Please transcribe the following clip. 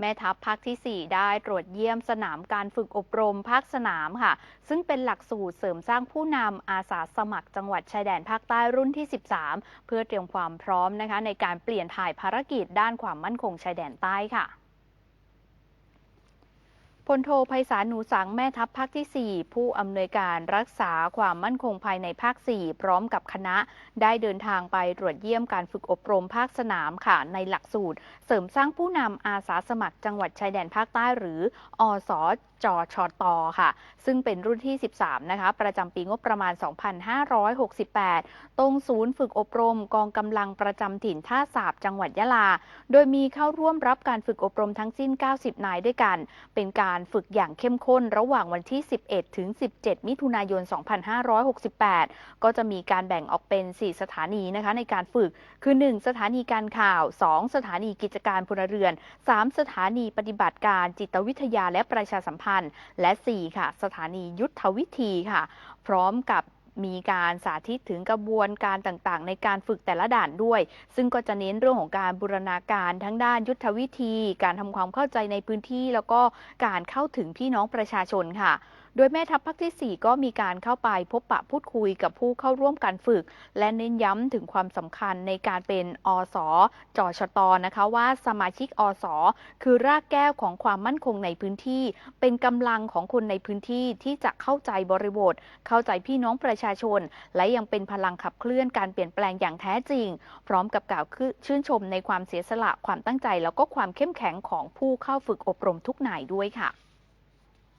แม่ทัพภาคที่ 4 ได้ตรวจเยี่ยมสนามการฝึกอบรมภาคสนามค่ะ ซึ่งเป็นหลักสูตรเสริมสร้างผู้นำอาสาสมัครจังหวัดชายแดนภาคใต้รุ่นที่ 13 เพื่อเตรียมความพร้อมนะคะในการเปลี่ยนถ่ายภารกิจด้านความมั่นคงชายแดนใต้ค่ะ พลโทไพศาลหนูสังแม่ทัพภาคที่ 4 ผู้อำนวยการรักษาความมั่นคงภายในภาค 4 พร้อมกับคณะ ได้เดินทางไปตรวจเยี่ยมการฝึกอบรมภาคสนามค่ะ ในหลักสูตร เสริมสร้างผู้นำอาสาสมัครจังหวัดชายแดนภาคใต้หรือ อสจชตค่ะ ซึ่งเป็นรุ่นที่ 13 นะคะ ประจำปีงบประมาณ 2568 ตรงศูนย์ฝึกอบรมกองกำลังประจำถิ่นท่าสาบจังหวัดยะลา โดยมีเข้าร่วมรับการฝึกอบรมทั้งสิ้น 90 นายด้วยกัน เป็นการฝึกอย่างเข้มข้นระหว่างวันที่ 11 ถึง 17 มิถุนายน 2568 ก็จะมีการแบ่งออกเป็น 4 สถานีนะคะในการฝึก คือ 1 สถานีการข่าว 2 สถานีกิจการพลเรือน 3 สถานีปฏิบัติการจิตวิทยาและประชาสัมพันธ์ และ 4 ค่ะ สถานียุทธวิธีค่ะ พร้อมกับ มีการสาธิตถึงกระบวนการต่างๆ ในการฝึกแต่ละด่านด้วย ซึ่งก็จะเน้นเรื่องของการบูรณาการทั้งด้านยุทธวิธี การทำความเข้าใจในพื้นที่ แล้วก็การเข้าถึงพี่น้องประชาชนค่ะโดยแม่ทัพภาคที่ 4 ก็มีการเข้าไปพบปะพูดคุยกับผู้เข้าร่วมการฝึก และเน้นย้ำถึงความสำคัญในการเป็นอสจชตนะคะว่าสมาชิกอสคือรากแก้วของความมั่นคงในพื้นที่ เป็นกำลังของคนในพื้นที่ที่จะเข้าใจบริบท เข้าใจพี่น้องประชาชน และยังเป็นพลังขับเคลื่อนการเปลี่ยนแปลงอย่างแท้จริง พร้อมกับกล่าวชื่นชมในความเสียสละความตั้งใจ แล้วก็ความเข้มแข็งของผู้เข้าฝึกอบรมทุกนายด้วยค่ะ